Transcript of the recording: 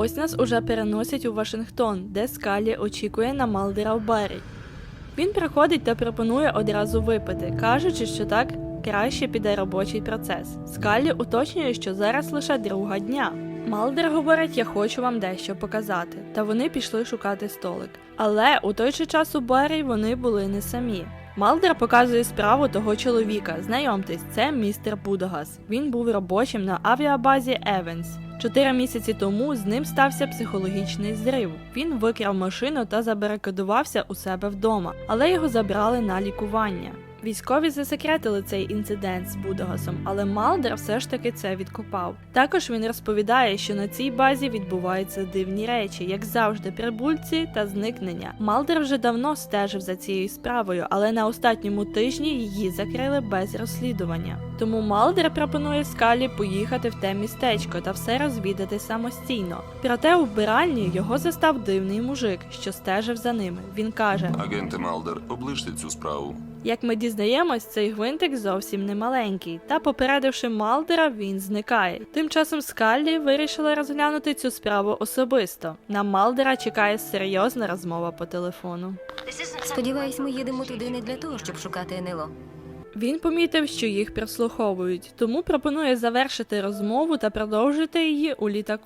Ось нас уже переносять у Вашингтон, де Скалі очікує на Малдера в барі. Він приходить та пропонує одразу випити, кажучи, що так краще піде робочий процес. Скалі уточнює, що зараз лише друга дня. Малдер говорить, я хочу вам дещо показати, та вони пішли шукати столик. Але у той же час у барі вони були не самі. Малдер показує справу того чоловіка. Знайомтесь, це містер Будогас. Він був робочим на авіабазі Евенс. Чотири місяці тому з ним стався психологічний зрив. Він викрав машину та забарикадувався у себе вдома, але його забрали на лікування. Військові засекретили цей інцидент з Будогасом, але Малдер все ж таки це відкопав. Також він розповідає, що на цій базі відбуваються дивні речі, як завжди, прибульці та зникнення. Малдер вже давно стежив за цією справою, але на останньому тижні її закрили без розслідування. Тому Малдер пропонує Скалі поїхати в те містечко та все розвідати самостійно. Проте у вбиральні його застав дивний мужик, що стежив за ними. Він каже: Агенте Малдер, оближте цю справу. Як ми дізнаємось, цей гвинтик зовсім не маленький, та попередивши Малдера, він зникає. Тим часом Скаллі вирішила розглянути цю справу особисто. На Малдера чекає серйозна розмова по телефону. Сподіваюсь, ми їдемо туди не для того, щоб шукати НЛО. Він помітив, що їх прослуховують, тому пропонує завершити розмову та продовжити її у літаку.